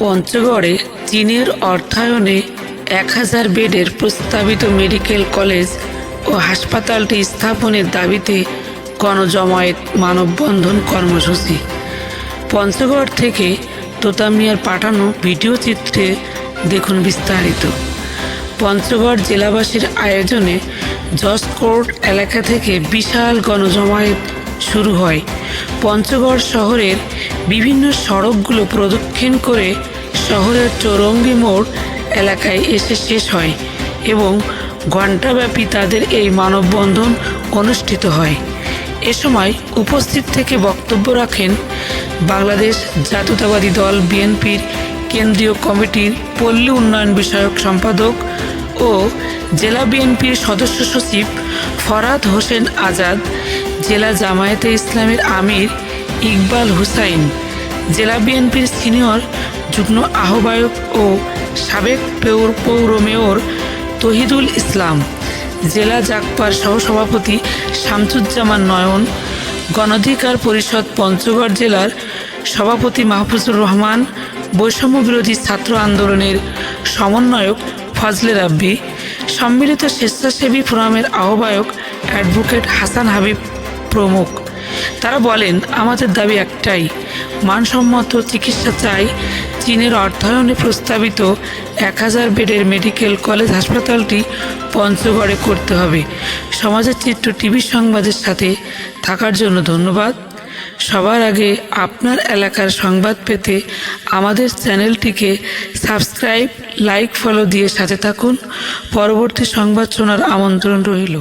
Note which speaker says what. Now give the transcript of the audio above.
Speaker 1: পঞ্চগড়ে চীনের অর্থায়নে এক হাজার বেডের প্রস্তাবিত মেডিকেল কলেজ ও হাসপাতালটি স্থাপনের দাবিতে গণজমায়েত মানববন্ধন কর্মসূচি। পঞ্চগড় থেকে তোতামিয়ার পাঠানো ভিডিও চিত্রে দেখুন বিস্তারিত। পঞ্চগড় জেলাবাসীর আয়োজনে জসকোর্ট এলাকা থেকে বিশাল গণজমায়েত শুরু হয়। পঞ্চগড় শহরের বিভিন্ন সড়কগুলো প্রদক্ষিণ করে শহরের চৌরঙ্গি মোড় এলাকায় এসে শেষ হয় এবং ঘণ্টাব্যাপী তাদের এই মানববন্ধন অনুষ্ঠিত হয়। এ সময় উপস্থিত থেকে বক্তব্য রাখেন বাংলাদেশ জাতীয়তাবাদী দল বিএনপির কেন্দ্রীয় কমিটির পল্লী উন্নয়ন বিষয়ক সম্পাদক ও জেলা বিএনপির সদস্য সচিব ফরাদ হোসেন আজাদ জেলা জামায়াতে ইসলামের আমির ইকবাল হুসাইন, জেলা বিএনপির সিনিয়র যুগ্ম আহ্বায়ক ও সাবেক পৌর পৌর মেয়র তহিদুল ইসলাম, জেলা জাকপার সহসভাপতি শামসুজ্জামান নয়ন, গণাধিকার পরিষদ পঞ্চগড় জেলার সভাপতি মাহফুজুর রহমান, বৈষম্য বিরোধী ছাত্র আন্দোলনের সমন্বয়ক ফজলে রাব্বি, সম্মিলিত স্বেচ্ছাসেবী ফোরামের আহ্বায়ক অ্যাডভোকেট হাসান হাবিব প্রমুখ। তারা বলেন, আমাদের দাবি একটাই, মানসম্মত চিকিৎসা চাই। চীনের অর্থায়নে প্রস্তাবিত এক হাজার বেডের মেডিকেল কলেজ হাসপাতালটি পঞ্চগড়ে করতে হবে। সমাজের চিত্র টিভি সংবাদের সাথে থাকার জন্য ধন্যবাদ। সবার আগে আপনার এলাকার সংবাদ পেতে আমাদের চ্যানেলটিকে সাবস্ক্রাইব, লাইক, ফলো দিয়ে সাথে থাকুন। পরবর্তী সংবাদ শোনার আমন্ত্রণ রইল।